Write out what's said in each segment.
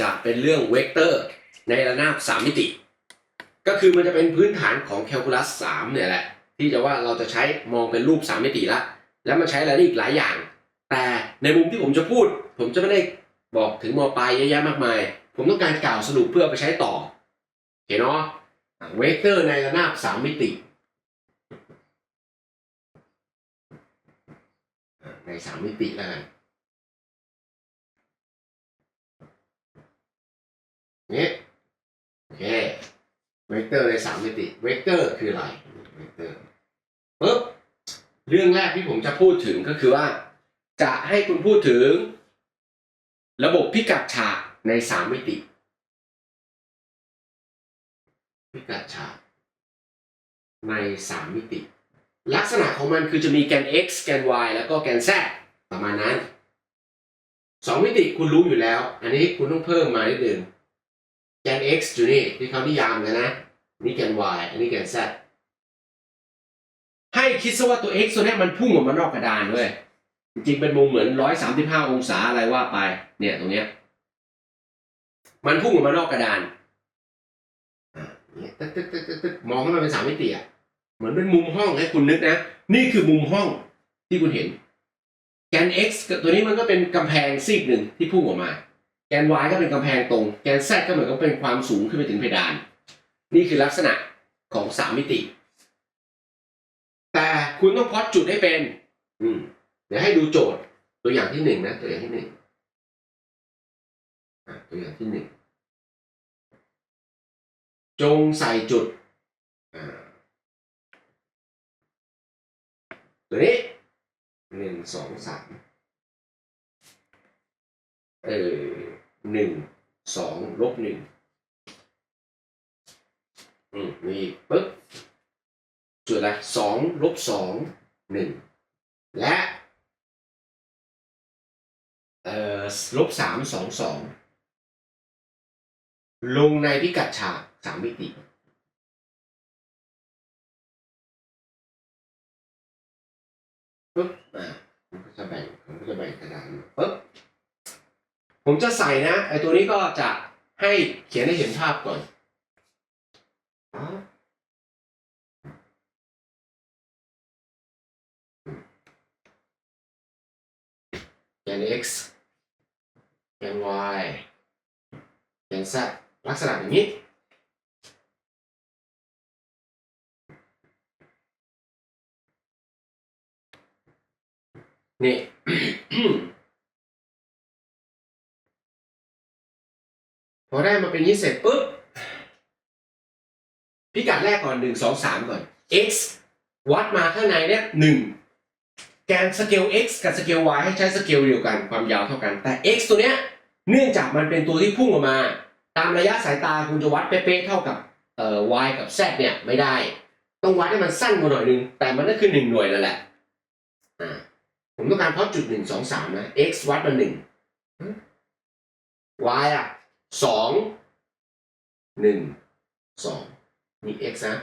จะเป็นเรื่องเวกเตอร์ในระนาบสามมิติ ก็คือมันจะเป็นพื้นฐานของแคลคูลัส3เนี่ยแหละ ที่จะว่าเราจะใช้มองเป็นรูปสามมิติละ แล้วมันใช้อะไรอีกหลายอย่าง แต่ในมุมที่ผมจะพูด ผมจะไม่ได้บอกถึงมอปลายเยอะแยะมากมาย ผมต้องการกล่าวสรุปเพื่อไปใช้ต่อเห็นเนาะเวกเตอร์ในระนาบสามมิติ ในสามมิติแล้วกัน นี่โอเคเวกเตอร์ในสามมิติเวกเตอร์คืออะไรเวกเตอร์ปุ๊บเรื่องแรกที่ผมจะพูดถึงก็คือว่า จะให้คุณพูดถึง ระบบพิกัดฉากในสามมิติ พิกัดฉากในสามมิติ ลักษณะของมันคือจะมีแกน x แกน y แล้วก็แกน z ประมาณนั้นสองมิติคุณรู้อยู่แล้ว อันนี้คุณต้องเพิ่มมานิดนึง แกน x อยู่นี่ที่เขานิยามกันนะ นี่แกน y อันนี้แกน z ให้คิดซะว่าตัว x ตัวนี้มันพุ่งออกมานอกกระดานเว้ยจริงเป็นมุมเหมือน135องศาอะไรว่าไป เนี่ยตรงเนี้ย มันพุ่งออกมานอกกระดานตึ๊กตึ๊กตึ๊กตึ๊กตึ๊กมองให้มันเป็นสามมิติอะเหมือนเป็นมุมห้องให้คุณนึกนะ นี่คือมุมห้องที่คุณเห็นแกน x ตัวนี้มันก็เป็นกำแพงซีกหนึ่งที่พุ่งออกมา น y ก็เป็นกำแพงตรง แกน z ก็เหมือนกับเป็นความสูงขึ้นไปถึงเพดาน นี่คือลักษณะของสามมิติ แต่คุณต้องพอตจุดให้เป็น อืมเดี๋ยวให้ดูโจทย์ ตัวอย่างที่หนึ่งนะ ตัวอย่างที่หนึ่งตัวอย่างที่หนึ่งจงใส่จุดตัวนี้หนึ่งสองสามเออ หนึ่งสองลบหนึ่งอืมมีปึ๊บจุดอะไรสองลบสองหนึ่งและเอ่อลบสามสองสองลงในพิกัดฉากสามมิติปุ๊บอ่าผมก็จะแบ่งผมก็จะแบ่งกระดานปุ๊บ ผมจะใส่นะไอตัวนี้ก็จะให้เขียนให้เห็นภาพก่อนอ๋อแกน x แกน y แกน z ลักษณะอย่างนี้นี่ พอได้มาเป็นนี้เสร็จปุ๊บ พิกัดแรกก่อนหนึ่งสองสามก่อน x วัดมาข้างในเนี่ยหนึ่งแกนสเกล x กับสเกล y ให้ใช้สเกลเดียวกันความยาวเท่ากันแต่ x ตัวเนี้ยเนื่องจากมันเป็นตัวที่พุ่งออกมา ตามระยะสายตาคุณจะวัดเป๊ะๆเท่ากับเอ่อ y กับ z เนี่ยไม่ได้ ต้องวัดให้มันสั้นกว่าหน่อยนึง แต่มันก็คือหนึ่งหน่วยนั่นแหละอ่าผมต้องการเพราะจุดหนึ่งสองสามนะ x วัดมาหนึ่ง y อะ สองหนึ่งสองมี x นะ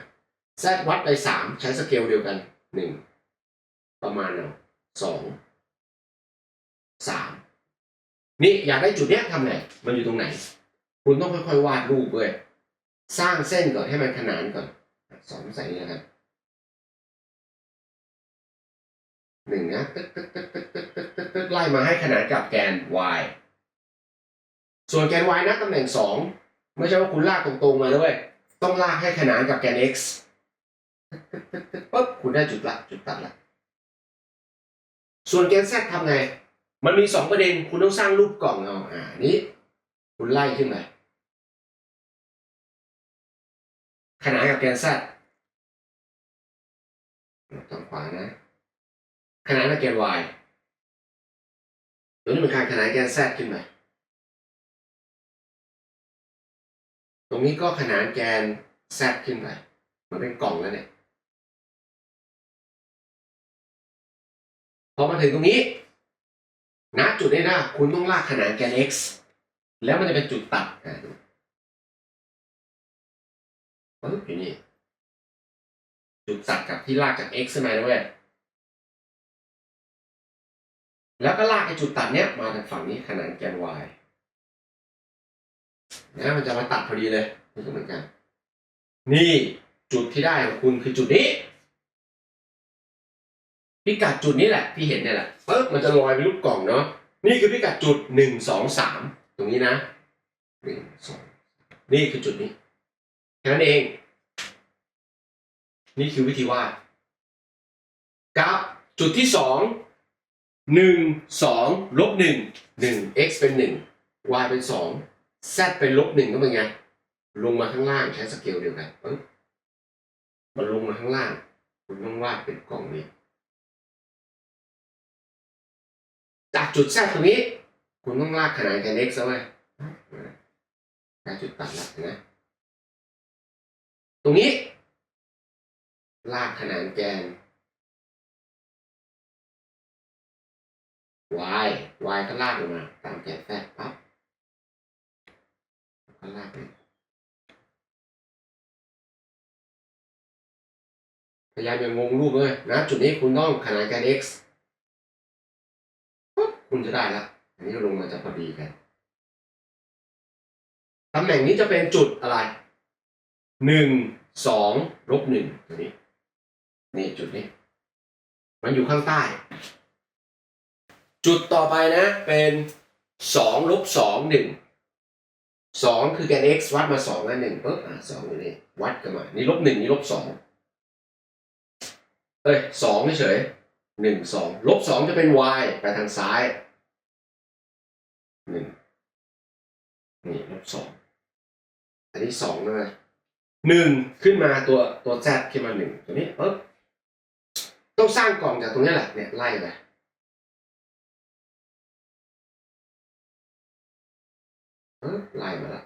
แซดวัดไปสามใช้สเกลเดียวกันหนึ่งประมาณเนาสองสามนี่อยากได้จุดเนี้ยทำไงมันอยู่ตรงไหน คุณต้องค่อยๆวาดรูปเลยสร้างเส้นก่อนให้มันขนานก่อนสองใส่นี่นะครับหนึ่งนะตึ๊ดตึ๊ดตึ๊ดตึ๊ดตึ๊ดตึ๊ดไล่มาให้ขนานกับแกน y ส่วนแกน y นะตำแหน่งสองไม่ใช่ว่าคุณลากตรงๆมาด้วย ต้องลากให้ขนานกับแกน x ตึ๊ดตึ๊ดตึ๊ดปุ๊บคุณได้จุดละจุดตัดละส่วนแกน z ทำไง มันมีสองประเด็นคุณต้องสร้างรูปกล่องเอาอ่านี้ คุณไล่ขึ้นมาขนานกับแกน z ทางขวานะขนานกับแกน y ตัวนี้เป็นการขนานแกน z ขึ้นมา ตรงนี้ก็ขนานแกน z ขึ้นไป มันเป็นกล่องแล้วเนี่ย พอมาถึงตรงนี้ ณ จุดนี้นะ คุณต้องลากขนานแกน x แล้วมันจะเป็นจุดตัดอะดูปึ๊บอยู่นี่ จุดตัดกับที่ลากจาก x ขึ้นมาด้วยแล้วก็ลากไอ้จุดตัดเนี้ยมาทางฝั่งนี้ขนานแกน y นะมันจะมาตัดพอดีเลยนี่ก็เหมือนกัน นี่จุดที่ได้ของคุณคือจุดนี้ พิกัดจุดนี้แหละที่เห็นเนี่ยแหละปึ๊บมันจะลอยเป็นรูปกล่องเนาะนี่คือพิกัดจุดหนึ่งสองสามตรงนี้นะหนึ่งสองนี่คือจุดนี้แค่นั้นเอง นี่คือวิธีวาดกับจุดที่สองหนึ่งสองลบหนึ่งหนึ่ง x เป็นหนึ่ง y เป็นสอง z เป็นลบหนึ่งก็เป็นไง ลงมาข้างล่างใช้สเกลเดียวกันมันลงมาข้างล่าง คุณต้องวาดเป็นกล่องนี้ จากจุด z ตรงนี้ คุณต้องลากขนานแกน x เอาไว้ได้จุดตัดแล้วเห็นไหมตรงนี้ ลากขนานแกน y y ก็ลากลงมา ตามแกนแฟกปั๊บ ลากไปพยายามอย่างงงรูปเลยนะจุดนี้คุณต้องขนานแกน x ปุ๊บคุณจะได้ละอันนี้ลงมาจะพอดีกันตำแหน่งนี้จะเป็นจุดอะไรหนึ่งสองลบหนึ่งตัวนี้นี่จุดนี้ มันอยู่ข้างใต้ จุดต่อไปนะเป็นสองลบสองหนึ่ง สองคือแกน x วัดมาสองแล้วหนึ่งปุ๊บอะสองอยู่นี่วัดกันมา นี่ลบหนึ่งนี่ลบสองเอ้ยสองเฉยหนึ่งสองลบสองจะเป็น y ไปทางซ้ายหนึ่งนี่ลบสองอันนี้สองนะหนึ่งขึ้นมาตัวตัว z ขึ้นมาหนึ่งตัวนี้ปุ๊บต้องสร้างกล่องจากตรงนี้แหละเนี่ยไล่ไป ไล่มาละ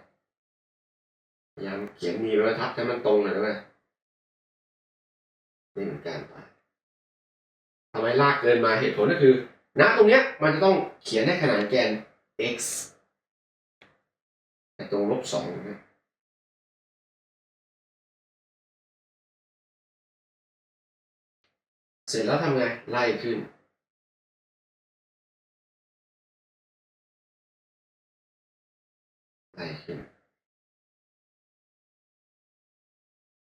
พยายามเขียนมีไว้ทับให้มันตรงหน่อยด้วยนี่เหมือนกันไปทำไมลากเกินมาเหตุผลก็คือณตรงเนี้ยมันจะต้องเขียนให้ขนานแกน x แต่ตรงลบสองนะเสร็จแล้วทำไง ไล่ขึ้น ไล่ขึ้น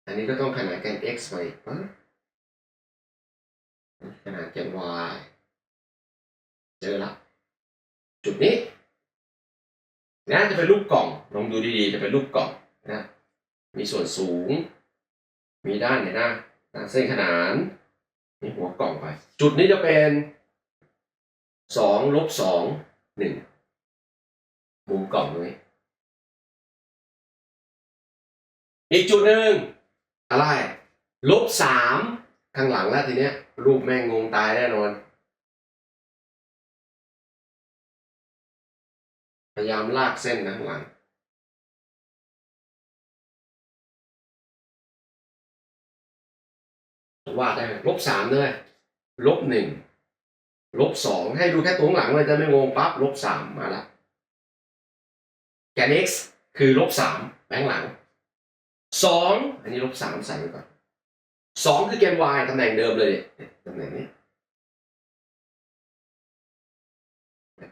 อันนี้ก็ต้องขนานแกน x ไปปั๊บขนานแกน y เจอละจุดนี้น่าจะเป็นรูปกล่อง ลองดูดีๆ จะเป็นรูปกล่องนะ มีส่วนสูง มีด้านไหนนะด้านเส้นขนานมีหัวกล่องไป จุดนี้จะเป็นสองลบสองหนึ่งมุมกล่องตรงนี้ อีกจุดหนึ่งอะไรลบสามข้างหลังแล้วทีเนี้ย รูปแม่งงงตายแน่นอน พยายามลากเส้นนะข้างหลัง วาดได้ไหมลบสามด้วยลบหนึ่งลบสองให้ดูแค่ตัวข้างหลังเลยจะไม่งงปั๊บลบสามมาละแกน x คือลบสามแบงหลัง สองอันนี้ลบสามใส่ไว้ก่อนสองคือแกน y ตำแหน่งเดิมเลยเนี่ยตำแหน่งนี้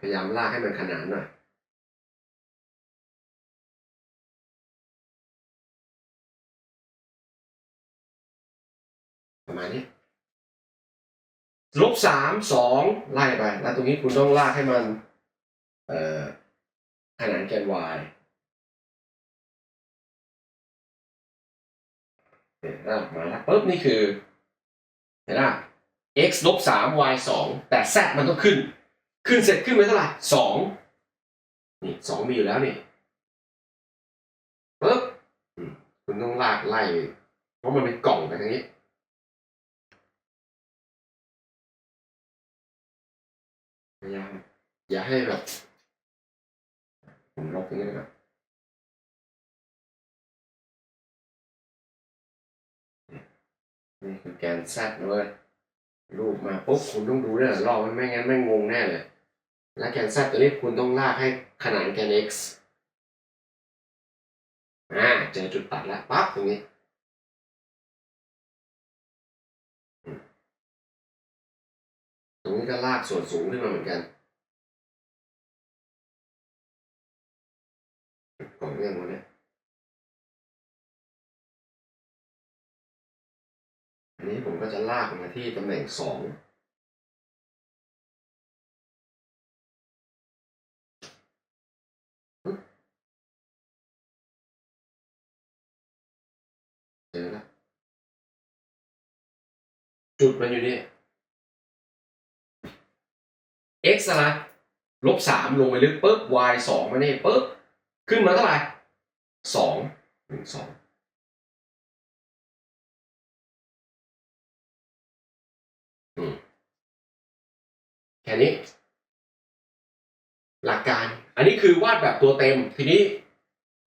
พยายามลากให้มันขนานหน่อยประมาณนี้ลบสามสองไล่ไป แล้วตรงนี้คุณต้องลากให้มัน เอ่อขนานแกน y มาแล้วปุ๊บนี่คือเห็นไหม x ลบสาม y สองแต่ z มันต้องขึ้น ขึ้นเสร็จขึ้นไปเท่าไหร่สองนี่สองมีอยู่แล้วนี่ปุ๊บคุณต้องลากไล่ เพราะมันเป็นกล่องไปทางนี้พยายามอย่าให้แบบผมลบตรงนี้นะครับ นี่คือแกนแซดนะเว้ยรูปมาปุ๊บคุณต้องดูด้วยหลายรอบไม่งั้นไม่งงแน่เลย และแกนแซดตัวนี้คุณต้องลากให้ขนานแกน x อ่าเจอจุดตัดแล้วปั๊บตรงนี้ตรงนี้ก็ลากส่วนสูงขึ้นมาเหมือนกันกล่องเรื่องวันนี้ นี้ผมก็จะลากมาที่ตำแหน่งสองเจอแล้วจุดมันอยู่นี่ x อะไรลบสามลงไปลึกปุ๊บ y สองมานี่ปุ๊บ ขึ้นมาเท่าไหร่สองหนึ่งสอง แค่นี้ หลักการ อันนี้คือวาดแบบตัวเต็ม ทีนี้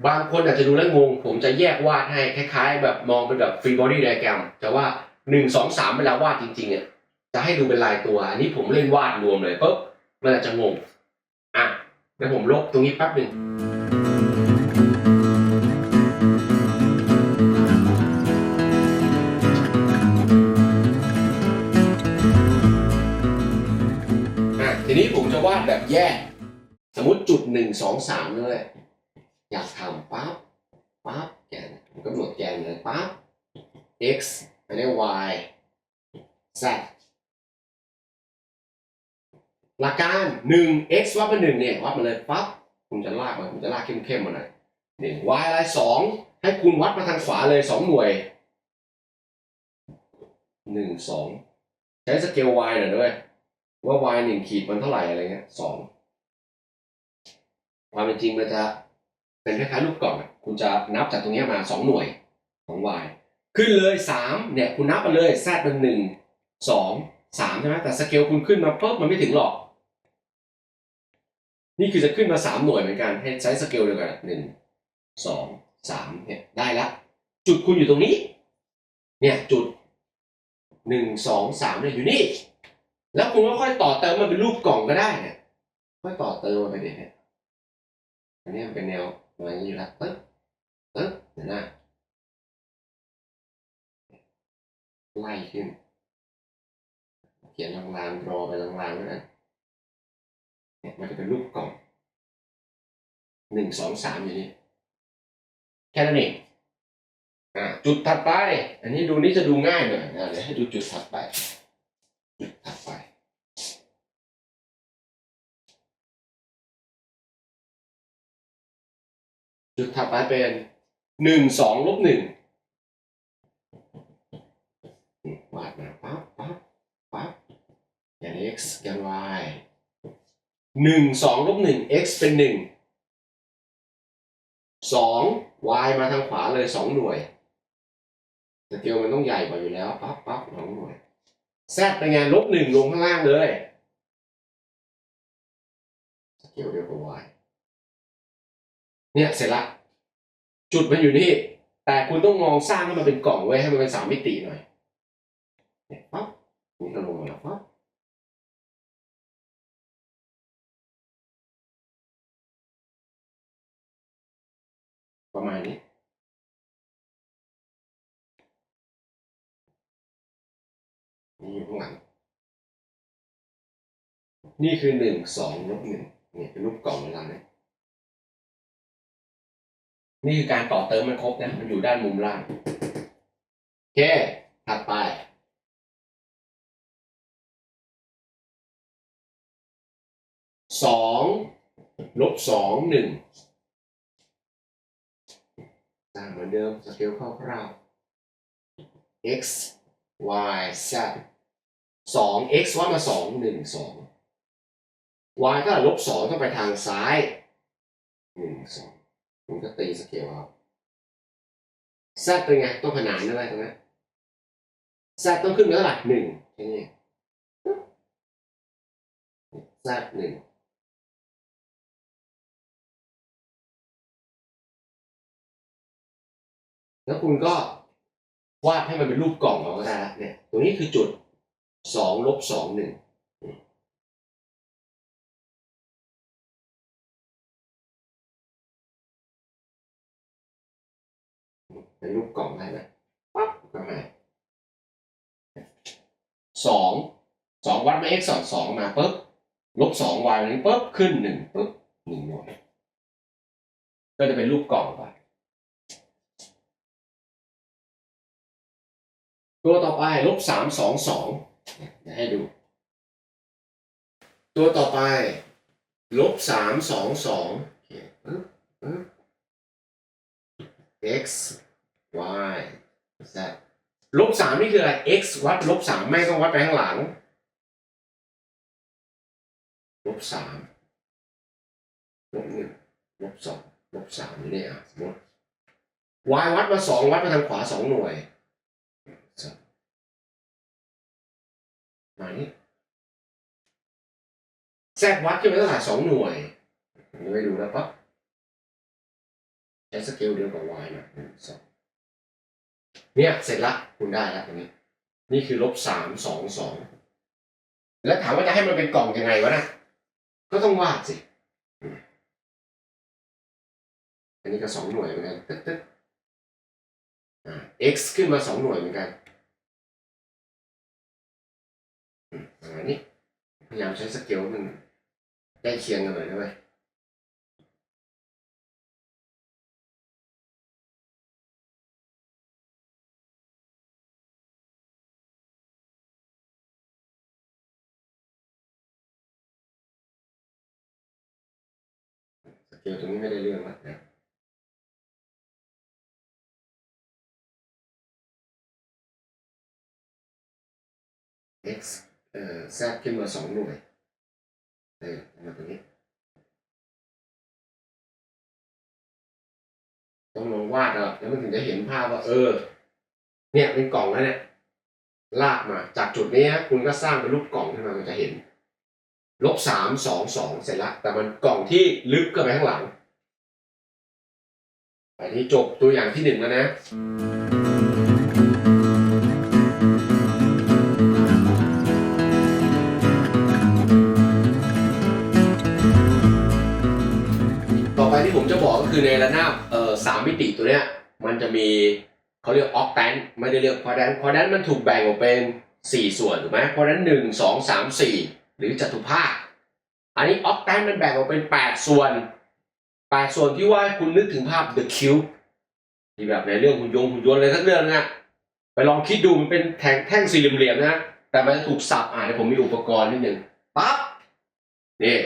บางคนอาจจะดูแล้วงง ผมจะแยกวาดให้คล้ายๆ แบบมองเป็นแบบฟรีบอดี้ไดแกรมแต่ว่าหนึ่งสองสามเวลาวาดจริงๆอะจะให้ดูเป็นลายตัว อันนี้ผมเล่นวาดรวมเลยปุ๊บมันอาจจะงง อะแล้วผมลบตรงนี้แป๊บหนึ่ง แบบแยก สมมติจุดหนึ่งสองสามเลย อยากทำปั๊บปั๊บแกนผมกำหนดแกนเลยปั๊บ x อันนี้ y z หลักการหนึ่ง x วัดมาหนึ่งเนี่ยวัดมาเลยปั๊บคุณจะลากมาผมจะลากเข้มๆมาหน่อยหนึ่ง y อะไรสองให้คุณวัดมาทางขวาเลยสองหน่วยหนึ่งสองใช้สเกล y หน่อยด้วย ว่า y หนึ่งขีดมันเท่าไหร่อะไรเงี้ยสองความเป็นจริงมันจะเป็นคล้ายๆลูกกล่องคุณจะนับจากตรงนี้มาสองหน่วยของ y ขึ้นเลยสามเนี่ยคุณนับมาเลย z เป็นหนึ่งสองสามใช่ไหมแต่สเกลคุณขึ้นมาปุ๊บมันไม่ถึงหรอก นี่คือจะขึ้นมาสามหน่วยเหมือนกันให้ใช้สเกลเดียวกันหนึ่งสองสามเนี่ยได้ละ จุดคุณอยู่ตรงนี้ เนี่ยจุดหนึ่งสองสามเนี่ยอยู่นี่ แล้วคุณก็ค่อยต่อเติมมันเป็นรูปกล่องก็ได้เนี่ยค่อยต่อเติมมันไปเด็เนี่ยอันนี้มันเป็นแนวประมาณนี้อยู่แล้วปึ๊บปึ๊บเดี๋ยวนะไล่ขึ้น เขียนลางๆรอไปลางๆแล้วกันเนี่ยมันจะเป็นรูปกล่องหนึ่งสองสามอยู่นี่แค่นั้นเองอ่าจุดถัดไป อันนี้ดูนี่จะดูง่ายหน่อยนะเดี๋ยวให้ดูจุดถัดไป ถัดไป จุดถัดไปเป็นหนึ่งสองลบหนึ่งวาดมาปั๊บปั๊บปั๊บแกน x แกน y หนึ่งสองลบหนึ่ง x เป็นหนึ่งสอง y มาทางขวาเลยสองหน่วยสเกลมันต้องใหญ่กว่าอยู่แล้วปั๊บปั๊บสองหน่วย z เป็นไงลบหนึ่งลงข้างล่างเลยสเกลเดียวกับ y เนี่ยเสร็จละ จุดมันอยู่นี่ แต่คุณต้องมองสร้างให้มันเป็นกล่องไว้ให้มันเป็นสามมิติหน่อยเนี่ยปั๊บนี่ก็ลงมาแล้วปั๊บประมาณนี้ นี่อยู่ข้างหลัง นี่คือหนึ่งสองลบหนึ่งเนี่ยเป็นรูปกล่องเวลาเนี่ยนี่คือการต่อเติมมันครบนะ มันอยู่ด้านมุมล่าง โอเค ถัดไป สองลบสองหนึ่งต่างเหมือนเดิมสเกลคร่าวๆ x y z สอง x ว่ามาสองหนึ่งสอง y ก็ลบสองต้องไปทางซ้ายหนึ่งสองผมก็ตีสเกลเอาแซดเป็นไง ต้องขนานด้วยตรงนั้นแซดต้องขึ้นไปเท่าไหร่หนึ่งแค่นี้แซดหนึ่งแล้วคุณก็วาดให้มันเป็นรูปกล่องเอาก็ได้ละเนี่ย ตรงนี้คือจุด สองลบสองหนึ่งเป็นรูปกล่องได้ไหมปั๊บก็มาสองสองวัดมา x สองสองมาปุ๊บลบสอง y นี้ปุ๊บขึ้นหนึ่งปุ๊บหนึ่งหน่วยก็จะเป็นรูปกล่องไปตัวต่อไปลบสามสองสอง เดี๋ยวให้ดู ตัวต่อไป ลบสามสองสอง x y z ลบสามนี่คืออะไร x วัดลบสามแม่ต้องวัดไปข้างหลัง ลบสามลบหนึ่งลบสองลบสามนี่อะสมมติ y วัดมาสองวัดมาทางขวาสองหน่วย มานี่ z วัดขึ้นไปเท่าไหร่สองหน่วยเดี๋ยวไปดูนะปั๊บใช้สเกลเดียวกับ y นะหนึ่งสองเนี่ยเสร็จละคุณได้ล้วตรงนี้ นี่คือลบสามสองสองแล้วถามว่าจะให้มันเป็นกล่องยังไงวะนะก็ต้องวาดสิ อันนี้ก็สองหน่วยเหมือนกันตึ๊ดตึ๊ดอ่า x ขึ้นมาสองหน่วยเหมือนกัน อืมประมานี้พยายามใช้สเกลมันใกล้เคียงกันเลยนะเว้ยสเกลตรงนี้ไม่ได้เรื่องละนะ x เอ่อ z ขึ้นมาสองหน่วยเออมาตรงนี้ต้องลองวาดอะแล้วมันถึงจะเห็นภาพว่า เออ เนี่ยเป็นกล่องแล้วเนี่ยลากมาจากจุดนี้คุณก็สร้างเป็นรูปกล่องขึ้นมามันจะเห็นลบสามสองสองเสร็จละแต่มันกล่องที่ลึกก็ไปข้างหลังไปที่จบตัวอย่างที่หนึ่งแล้วนะ คือในระนาบเอ่อสามมิติตัวเนี้ยมันจะมีเขาเรียกออกแตนไม่ได้เรียกคอแดนคอแดนมันถูกแบ่งออกเป็นสี่ส่วนถูกไหมคอแดนหนึ่งสองสามสี่หรือจัตุภาค อันนี้ออกแตนมันแบ่งออกเป็นแปดส่วนแปดส่วนที่ว่าคุณนึกถึงภาพ The Cube ที่แบบในเรื่องหุ่นยงหุ่นยนต์อะไรทั้งเรื่องนะไปลองคิดดูมันเป็นแท่งแท่งสี่เหลี่ยมนะแต่มันจะถูกสับอ่าเดี๋ยวผมมีอุปกรณ์นิดหนึ่งปั๊บนี่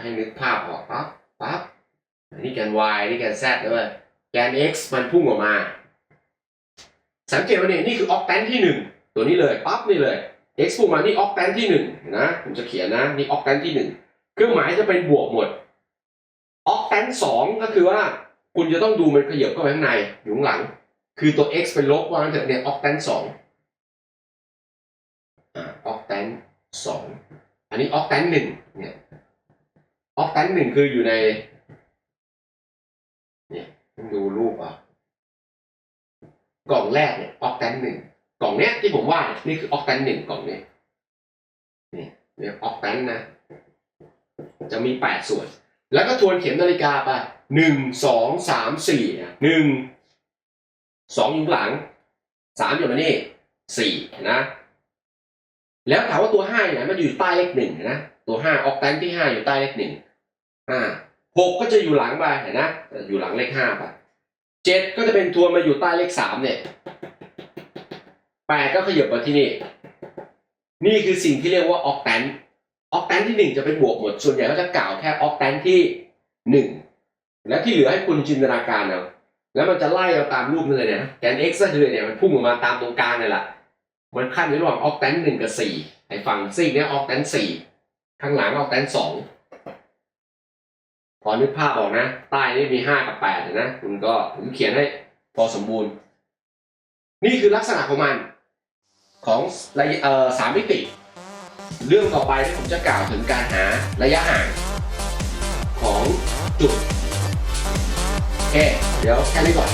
ให้นึกภาพออกปั๊บปั๊บ นนี้แกน y นี่แกน z ด้วยแกน x มันพุ่งออกมา สังเกตว่าเนี่ยนี่คือออกแตนที่หนึ่งตัวนี้เลยปั๊บนี่เลย x พุ่งมานี่ออกแตนที่หนึ่งนะผมจะเขียนนะนี่ออกแตนที่หนึ่งเครื่องหมายจะเป็นบวกหมดออกแตนสองก็คือว่าคุณจะต้องดูมันขยับเข้าไปข้างในอยู่ข้างหลัง คือตัว x เป็นลบว่างั้นเถอะเนี่ยออกแตนสองออกแตนสองอันนี้ออกแตนหนึ่งเนี่ยออกแตนหนึ่งคืออยู่ใน ดูรูปอะ กล่องแรกเนี่ยออกแตนหนึ่งกล่องเนี้ยที่ผมว่าดนี่คือออกแตนหนึ่งกล่องเนี้ยนี่เนี่ยออกแตนนะ จะมีแปดส่วน แล้วก็ทวนเข็มนาฬิกาไปหนึ่งสองสามสี่หนึ่งสองอยู่หลังสามอยู่มานี่สี่นะ แล้วถามว่าตัวห้าอยู่ไหนมันอยู่ใต้เลขหนึ่งนะ ตัวห้าออกแตนที่ห้าอยู่ใต้เลขหนึ่งห้า หกก็จะอยู่หลังไปเห็นนะอยู่หลังเลขห้าไปเจ็ดก็จะเป็นทวนมาอยู่ใต้เลขสามเนี่ยแปดก็ขยับมาที่นี่ นี่คือสิ่งที่เรียกว่าออกแตนออกแตนที่หนึ่งจะเป็นบวกหมด ส่วนใหญ่ก็จะกล่าวแค่ออกแตนที่หนึ่งแล้วที่เหลือให้คุณจินตนาการเอาแล้วมันจะไล่เราตามรูปนั่นเลยเนี่ยแกน x ก็คือเนี่ยมันพุ่งออกมาตามตรงกลางนี่แหละมันขั้นระหว่างออกแตนหนึ่งกับสี่ไอ้ฝั่งซีกเนี้ยออกแตนสี่ข้างหลังออกแตนสอง พอนึกภาพออกนะ ใต้นี่มีห้ากับแปดนะคุณก็ผมเขียนให้พอสมบูรณ์ นี่คือลักษณะของมันของระยะเออสามมิติ เรื่องต่อไปที่ผมจะกล่าวถึงการหาระยะห่างของจุดโอเคเดี๋ยวแค่นี้ก่อน